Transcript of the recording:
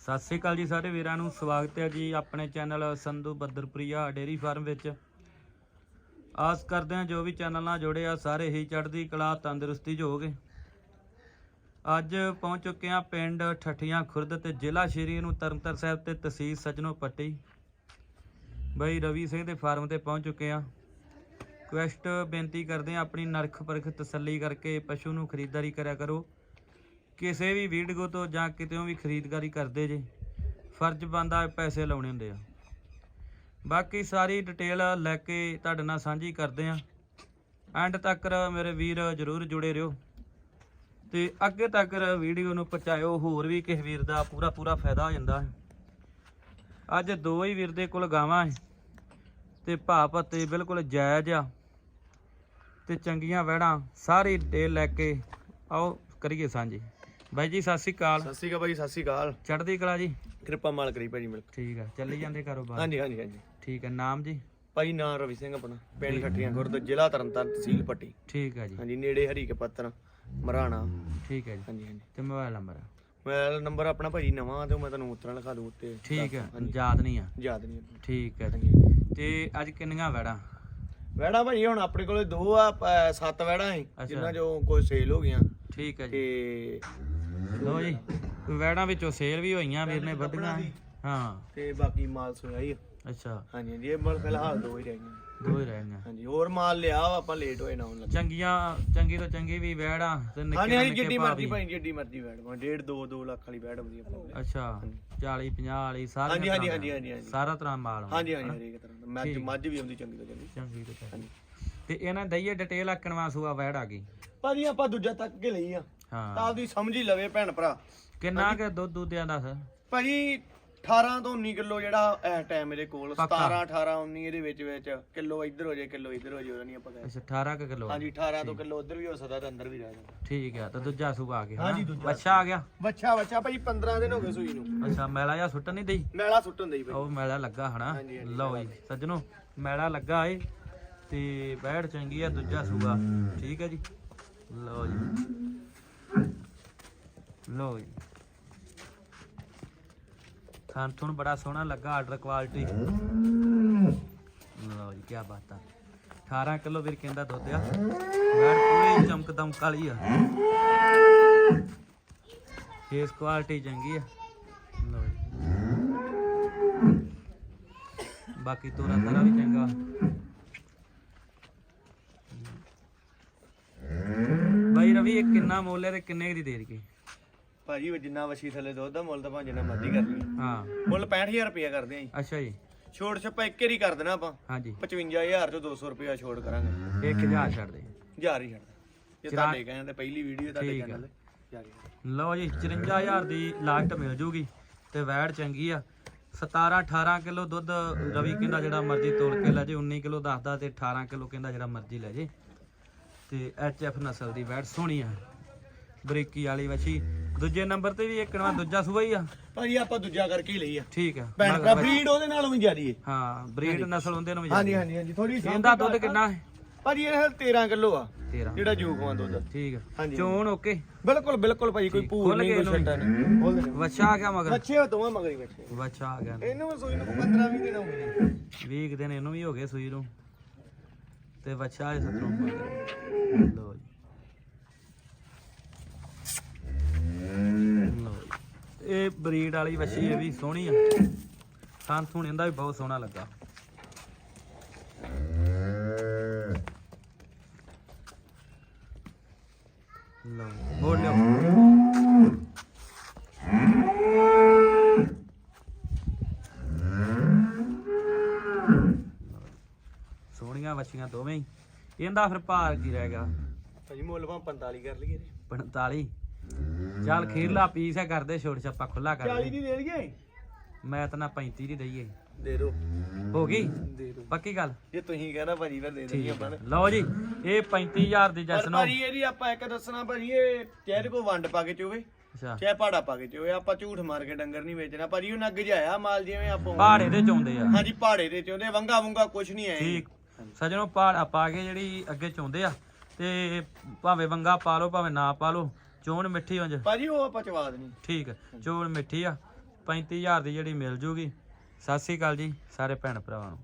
ਸਤਿ ਸ੍ਰੀ ਅਕਾਲ ਜੀ ਸਾਰੇ ਵੀਰਾਂ ਨੂੰ, ਸਵਾਗਤ ਹੈ ਜੀ ਆਪਣੇ ਚੈਨਲ ਸੰਧੂ ਬੱਦਰਪ੍ਰਿਆ ਡੇਰੀ ਫਾਰਮ ਵਿੱਚ। ਆਸ ਕਰਦੇ ਹਾਂ ਜੋ ਵੀ ਚੈਨਲ ਨਾਲ ਜੁੜੇ ਆ, ਸਾਰੇ ਹੀ ਚੜ੍ਹਦੀ ਕਲਾ, ਤੰਦਰੁਸਤੀ 'ਚ ਹੋਗੇ ਅੱਜ ਪਹੁੰਚ ਚੁੱਕੇ ਹਾਂ ਪਿੰਡ ਠੱਠੀਆਂ ਖੁਰਦ ਤੇ ਜ਼ਿਲ੍ਹਾ ਸ਼੍ਰੀ ਨੂੰ ਤਰਨਤਾਰਨ ਸਾਹਿਬ ਤੇ ਤਹਿਸੀਲ ਸਜਨੋ ਪੱਟੀ। ਬਈ ਰਵੀ ਸਿੰਘ ਦੇ ਫਾਰਮ ਤੇ ਪਹੁੰਚ ਚੁੱਕੇ ਹਾਂ। ਕੁਐਸਟ ਬੇਨਤੀ ਕਰਦੇ ਹਾਂ ਆਪਣੀ ਨਰਖ ਪਰਖ ਤਸੱਲੀ ਕਰਕੇ ਪਸ਼ੂ ਨੂੰ ਖਰੀਦਦਾਰੀ ਕਰਿਆ ਕਰੋ। ਕਿਸੇ ਵੀ ਵੀਡੀਓ ਤੋਂ ਜਾਂ ਕਿਤੇੋਂ ਵੀ ਖਰੀਦਦਾਰੀ ਕਰਦੇ ਜੇ, ਫਰਜ਼ ਬੰਦਾ ਪੈਸੇ ਲਾਉਣੇ ਹੁੰਦੇ ਆ। ਬਾਕੀ ਸਾਰੀ ਡਿਟੇਲ ਲੈ ਕੇ ਤੁਹਾਡੇ ਨਾਲ ਸਾਂਝੀ ਕਰਦੇ ਆ। ਐਂਡ ਤੱਕ ਮੇਰੇ ਵੀਰ ਜਰੂਰ ਜੁੜੇ ਰਹੋ। ਤੇ ਅੱਗੇ ਤੱਕ ਵੀਡੀਓ ਨੂੰ ਪਹੁੰਚਾਇਓ, ਹੋਰ ਵੀ ਕਿਸੇ ਵੀਰ ਦਾ ਪੂਰਾ ਪੂਰਾ ਫਾਇਦਾ ਹੋ ਜਾਂਦਾ ਹੈ। ਅੱਜ ਦੋ ਹੀ ਵੀਰ ਦੇ ਕੋਲ ਗਾਵਾਂ ਹੈ ਤੇ ਭਾਅ ਭੱਤੇ ਬਿਲਕੁਲ ਜਾਇਜ਼ ਆ। ਤੇ ਚੰਗੀਆਂ ਵਹਿੜਾਂ ਸਾਰੀ ਡਿਟੇਲ ਲੈ ਕੇ ਆਓ, ਕਰੀਏ ਸਾਂਝੀ। ਬਾਈ ਜੀ ਸਤਿ ਸ੍ਰੀ ਅਕਾਲ। ਸਤਿ ਸ਼੍ਰੀ ਅਕਾਲ ਭਾਈ ਸਤਿ ਸ਼੍ਰੀ ਅਕਾਲ। ਚੜ੍ਹਦੀ ਕਲਾ ਜੀ? ਕਿਰਪਾ ਮਾਲ ਕਰੀ ਭਾਜੀ ਮਿਲ ਠੀਕ ਆ ਚੱਲੀ ਜਾਂਦੇ ਕਾਰੋਬਾਰ? ਹਾਂਜੀ ਹਾਂਜੀ ਹਾਂਜੀ। ਠੀਕ ਹੈ ਨਾਮ ਜੀ? ਭਾਈ ਨਾਂ ਰਵੀ ਸਿੰਘ ਆਪਣਾ ਪਿੰਡ ਖੱਟੀਆਂ ਗੁਰਦ ਜ਼ਿਲ੍ਹਾ ਤਰਨਤਾਰਨ ਤਹਿਸੀਲ ਪੱਟੀ। ਠੀਕ ਹੈ ਜੀ। ਹਾਂਜੀ ਨੇੜੇ ਹਰੀ ਕੇ ਪੱਤਨ ਮਰਾਣਾ। ਠੀਕ ਹੈ ਜੀ। ਹਾਂਜੀ ਹਾਂਜੀ। ਤੇ ਮੋਬਾਈਲ ਨੰਬਰ? ਮੋਬਾਈਲ ਨੰਬਰ ਆਪਣਾ ਭਾਜੀ ਨਵਾਂ ਤੇ ਉਹ ਮੈਂ ਤੁਹਾਨੂੰ ਉਤਰਾਂ ਲਿਖਾ ਦੂੰ ਉੱਤੇ। ਠੀਕ ਹੈ ਯਾਦ ਨਹੀਂ ਆ। ਯਾਦ ਨਹੀਂ ਠੀਕ ਹੈ ਹਾਂਜੀ ਤੇ ਅੱਜ ਕਿੰਨੀਆਂ ਵੈੜਾਂ? ਵੈੜਾ ਭਾਜੀ ਹੁਣ ਆਪਣੇ ਕੋਲੇ ਦੋ ਆ ਪ- ਸੱਤ ਵੈੜਾ ਹੈ ਅੱਛਾ। ਜਿਨ੍ਹਾਂ ਚੋਂ ਕੋਈ ਸੇਲ ਹੋ ਗਈਆਂ। ਠੀਕ ਹੈ ਜੀ। ਤੇ ਲੋ ਜੀ ਵੈੜਾਂ ਵਿੱਚੋਂ ਸੇਲ ਵੀ ਹੋਈਆਂ ਵੀਰ ਨੇ ਵੱਧੀਆਂ ਹਾਂ। ਤੇ ਬਾਕੀ ਮਾਲ ਆ। ਅੱਛਾ। ਹਾਂਜੀ ਹਾਂਜੀ ਇਹ ਮਲ ਫਿਲਹਾਲ ਦੋ ਹੀ ਰਹਿ ਦੋ ਹੀ ਰਹਿ ਹਾਂਜੀ ਹੋਰ ਮਾਲ ਲਿਆ ਵਾ, ਆਪਾਂ ਲੇਟ ਹੋਏ ਨਾ ਆਉਣ ਲੱਗੇ। ਚੰਗੀਆਂ ਚੰਗੀ ਤੋਂ ਚੰਗੀ ਵੀ ਵੈੜਾਂ ਤੇ ਹਾਂਜੀ ਨਿੱਕੇ ਹਾਂਜੀ ਨਿੱਕੇ ਜਿੱਡੀ ਮਰਜ਼ੀ ਭਾਈ ਜਿੱਡੀ ਮਰਜ਼ੀ ਬੈਠ ਮੈਂ 1.5 2 2 ਲੱਖ ਵਾਲੀ ਬੈਠ ਵਧੀਆ ਪਾਉਂਦੇ ਅੱਛਾ 40 50 ਵਾਲੀ ਸਾਰੀ ਹਾਂਜੀ ਹਾਂਜੀ ਹਾਂਜੀ ਹਾਂਜੀ ਹਾਂਜੀ। ਸਾਰਾ ਤਰ੍ਹਾਂ ਮਾਲ ਹੁੰਦਾ। ਹਾਂਜੀ ਹਾਂਜੀ ਹਰੇਕ ਤਰ੍ਹਾਂ ਦਾ। ਮੱਝ ਮੱਝ ਵੀ ਆਉਂਦੀ ਚੰਗੀ ਤੋਂ ਚੰਗੀ। ਚੰਗੀ ਤੋਂ ਚੰਗੀ। ਹਾਂਜੀ। ਤੇ ਇਹਨਾਂ ਦਈਏ ਡਿਟੇਲ ਆਕਣਵਾ ਸੂਆ ਵੈੜ ਆ ਗਈ। ਭਾਜੀ ਆਪਾਂ ਦੂਜਾ ਤੱਕ ਕੇ ਲਈ ਆ। ਤਾਂ ਹਾਂ ਆਪਦੀ ਸਮਝ ਹੀ ਲਵੇ ਭੈਣ ਭਰਾ। ਕਿੰਨਾ ਕਿ ਦੁੱਧ ਦੁੱਧਿਆਂ ਦਾ ਸਰ? ਭਾਜੀ 18 ਤੋਂ 19 ਕਿਲੋ ਜਿਹੜਾ ਇਸ ਟਾਈਮ ਇਹਦੇ ਕੋਲ ਪੱਕਾ। 17 18 19 ਇਹਦੇ ਵਿੱਚ ਵਿੱਚ ਕਿਲੋ ਇੱਧਰ ਹੋ ਜਾਏ ਕਿਲੋ ਇੱਧਰ ਹੋ ਜਾਏ ਉਹਦਾ ਨਹੀਂ ਆਪਾਂ ਕਹਿ ਅੱਛਾ 18 ਕੁ ਕਿਲੋ ਹਾਂਜੀ 18 ਤੋਂ ਕਿਲੋ ਉੱਧਰ ਵੀ ਹੋ ਸਕਦਾ ਤੇ ਅੰਦਰ ਵੀ ਰਹਿ ਜਾਂਦਾ ਠੀਕ ਆ ਤਾਂ ਦੂਜਾ ਸੂਆ ਆ ਗਿਆ ਹਾਂਜੀ? ਦੂਜਾ। ਬੱਚਾ ਆ ਗਿਆ? ਬੱਚਾ ਬੱਚਾ ਭਾਜੀ 15 ਦਿਨ ਹੋ ਗਏ ਸੂਈ ਨੂੰ। ਅੱਛਾ ਮੈਲਾ ਜਾਂ ਸੁੱਟ ਨਹੀਂ ਦਈ? ਮੈਲਾ ਸੁੱਟਣ ਦੇਈ ਭਾਈ ਉਹ ਮੈਲਾ ਲੱਗਾ ਹਨਾ? ਹਾਂਜੀ, ਹਾਂਜੀ, ਲਓ ਜੀ ਸੱਜਣੋ ਮੈਲਾ ਲੱਗਾ ਏ ਤੇ ਬੈੜ ਚੰਗੀ ਆ ਦੂਜਾ ਸੂਆ। ਠੀਕ ਹੈ ਜੀ? ਲਓ ਜੀ। ਲਓ ਜੀ। ਥਾਂ ਥੁਣ ਬੜਾ ਸੋਹਣਾ ਲੱਗਾ ਆਰਡਰ ਕੁਆਲਿਟੀ ਲਓ ਜੀ ਕੀ ਬਾਤ ਆ। 18 ਕਿਲੋ ਵੀਰ ਕਹਿੰਦਾ ਦੁੱਧ ਆ। ਬੈੜ ਪੂਰੀ ਚਮਕ ਦਮਕ ਵਾਲੀ ਆ। ਫੇਸ ਕੁਆਲਿਟੀ ਚੰਗੀ ਆ। ਲਓ ਜੀ। ਬਾਕੀ ਤੋਰਾ ਤਾਰਾ ਵੀ ਚੰਗਾ। ਭਾਈ ਰਵੀ, ਇਹ ਕਿੰਨਾ ਮੁੱਲ ਹੈ ਤੇ ਕਿੰਨੇ ਦੀ ਦੇ ਦਈਏ? ਭਾਜੀ ਜਿੰਨਾ ਵਸ਼ੀ ਥੱਲੇ ਦੁੱਧ ਦਾ ਮੁੱਲ ਤਾਂ ਭਾਵੇਂ ਜਿੰਨਾ ਮਰਜ਼ੀ ਕਰ ਲਈਏ। ਹਾਂ। ਮੁੱਲ 65000 ਰੁਪਇਆ ਕਰਦੇ ਆਂ ਜੀ। ਅੱਛਾ ਜੀ। ਛੋੜ ਛੱਪਾ ਇੱਕ ਵਾਰੀ ਕਰ ਦੇਣਾ ਆਪਾਂ। ਹਾਂਜੀ। 55000 ਤੋਂ 200 ਰੁਪਇਆ ਛੋੜ ਕਰਾਂਗੇ। 1000 ਛੱਡ ਦੇ। ਹਜ਼ਾਰ ਹੀ ਛੱਡਦਾ ਜੇ ਚਿਰਾ- ਤੁਹਾਡੇ ਕਹਿੰਦੇ ਪਹਿਲੀ ਵੀਡੀਓ ਤੁਹਾਡੇ ਠੀਕ ਆ। ਚੈਨਲ ਤੇ ਜਾ ਕੇ ਲਓ ਜੀ 54000 ਦੀ ਲਾਗਟ ਮਿਲ ਜੂਗੀ ਤੇ ਵੈੜ ਚੰਗੀ ਆ। 17 18 ਕਿਲੋ ਦੁੱਧ ਰਵੀ ਕਹਿੰਦਾ ਜਿਹੜਾ ਮਰਜ਼ੀ ਤੋਲ ਕੇ ਲੈ ਜੇ 19 ਕਿਲੋ ਦੱਸਦਾ ਤੇ 18 ਕਿਲੋ ਕਹਿੰਦਾ ਜਿਹੜਾ ਮਰਜ਼ੀ ਲੈ ਜੇ। ਤੇ ਐਚ ਐਫ ਨਸਲ ਦੀ ਵੈੜ ਸੋਹਣੀ ਆ। ਬਰੀਕੀ ਵਾਲੀ ਵਛੀ। ਦੂਜੇ ਨੰਬਰ ਤੇ ਵੀ ਇੱਕ ਨਵਾਂ ਦੂਜਾ ਸੂਆ ਹੀ ਆ। ਭਾਜੀ ਆਪਾਂ ਦੂਜਾ ਕਰਕੇ ਹੀ ਲਈ ਆ। ਠੀਕ ਆ। ਭੈਣ ਭਰਾ ਬਰੀਡ ਉਹਦੇ ਨਾਲੋਂ ਵੀ ਜ਼ਿਆਦੀ ਹੈ ਹਾਂ ਬਰੀਡ ਨਸਲ ਹੁੰਦੇ ਨੇ ਵੀ ਹਾਂਜੀ ਹਾਂਜੀ ਹਾਂਜੀ ਥੋੜੀ ਇਹਦਾ ਦੁੱਧ ਕਿੰਨਾ ਹੈ ਭਾਜੀ ਇਹ 13 ਕਿਲੋ ਆ 13 ਜਿਹੜਾ ਜੂਗਵਾਂ ਦੁੱਧ। ਠੀਕ ਆ। ਚੋਣ ਓਕੇ? ਬਿਲਕੁਲ ਬਿਲਕੁਲ ਭਾਜੀ ਕੋਈ ਭੂਰ ਨਹੀਂ ਕੋਈ। ਛੱਟਾ ਨਹੀਂ। ਖੋਲ ਦੇ ਵਛਾ ਆ ਗਿਆ ਮਗਰ। ਬੱਚੇ ਦੋਵਾਂ ਮਗਰੀ ਬੱਚੇ ਵਛਾ। ਆ ਗਿਆ। ਇਹਨੂੰ ਸੋਈ ਨੂੰ 15 20 ਦਿਨ ਹੋ ਗਏ ਨੇ। 20 ਕੁ ਦਿਨ ਇਹਨੂੰ ਵੀ ਹੋ ਗਏ ਸੂਈ ਨੂੰ। ਤੇ ਬੱਚਾ ਇਹ ਸਤਰੋਂ। ਮਗਰ ਲੋ ਜੀ ਲਓ ਜੀ। ਇਹ ਬਰੀਡ ਵਾਲੀ ਵੱਛੀ ਇਹ ਵੀ ਸੋਹਣੀ ਆ। ਥਾਂ ਥੂਣ ਇਹਦਾ ਵੀ ਬਹੁਤ ਸੋਹਣਾ ਲੱਗਾ। ਲਓ ਲਿਓ ਸੋਹਣੀਆਂ ਵੱਛੀਆਂ ਦੋਵੇਂ ਹੀ। ਇਹਦਾ ਫਿਰ ਭਾਰ ਕੀ ਰਹਿ ਗਿਆ? ਭਾਜੀ ਮੁੱਲ ਭਾਂ 45 ਕਰ ਲਈਏ। 45 ਚੱਲ ਖੀਰਲਾ ਪੀਸ ਹੈ ਕਰਦੇ ਛੋਟ ਛੱਪਾ ਖੁੱਲਾ ਕਰ 40 ਦੇ। ਦੀ ਦੇ ਦਈਏ? ਮੈਂ ਤਾਂ ਨਾ 35 ਦੀ ਦਈਏ। ਦੇ ਦਿਓ ਹੋ ਗਈ? ਦੇ ਪੱਕੀ ਗੱਲ? ਜੇ ਤੁਸੀਂ ਕਹਿਣਾ ਭਾਜੀ ਫਿਰ ਦੇ ਦਈਏ ਠੀਕ ਆਪਾਂ ਲਓ ਜੀ ਇਹ 35000 ਦੀ ਪਰ ਜਸਨੋ ਭਾਜੀ ਇਹਦੀ ਆਪਾਂ ਇੱਕ ਦੱਸਣਾ ਭਾਜੀ ਇਹ ਚਾਹੇ ਕੋ ਵੰਡ ਪਾ ਕੇ ਚੋਵੇ? ਅੱਛਾ। ਚਾਹੇ ਪਾੜਾ ਪਾ ਕੇ ਚੋਵੇ? ਆਪਾਂ ਝੂਠ ਮਾਰ ਕੇ ਡੰਗਰ ਨਹੀਂ ਵੇਚਣਾ। ਭਾਜੀ ਉਹ ਨੱਗ ਜਾਇਆ ਮਾਲ ਜਿਵੇਂ ਆਪਾਂ ਪਹਾੜੇ ਦੇ ਚੋਂਦੇ ਆ। ਹਾਂਜੀ ਪਹਾੜੇ ਦੇ ਚੋਂਦੇ ਵੰਗਾ ਵੰਗਾ ਕੁਛ ਨਹੀਂ ਆਏ ਠੀਕ। ਸਜਣੋ ਪਹਾੜਾ ਪਾ ਕੇ ਜਿਹੜੀ ਅੱਗੇ ਚੋਂਦੇ ਆ ਤੇ ਭਾਵੇਂ ਵੰਗਾ ਪਾ ਲਓ ਭਾਵੇਂ ਨਾ ਪਾ ਲਓ ਚੋਣ ਮਿੱਠੀ ਜਾ ਭਾਜੀ ਉਹ ਆਪਾਂ ਚਵਾ ਦੇਣੀ ਠੀਕ ਹੈ ਚੋਣ ਮਿੱਠੀ ਆ। 35000 ਦੀ ਜਿਹੜੀ ਮਿਲ ਜੂਗੀ। ਸਤਿ ਸ੍ਰੀ ਅਕਾਲ ਜੀ ਸਾਰੇ ਭੈਣ ਭਰਾਵਾਂ ਨੂੰ।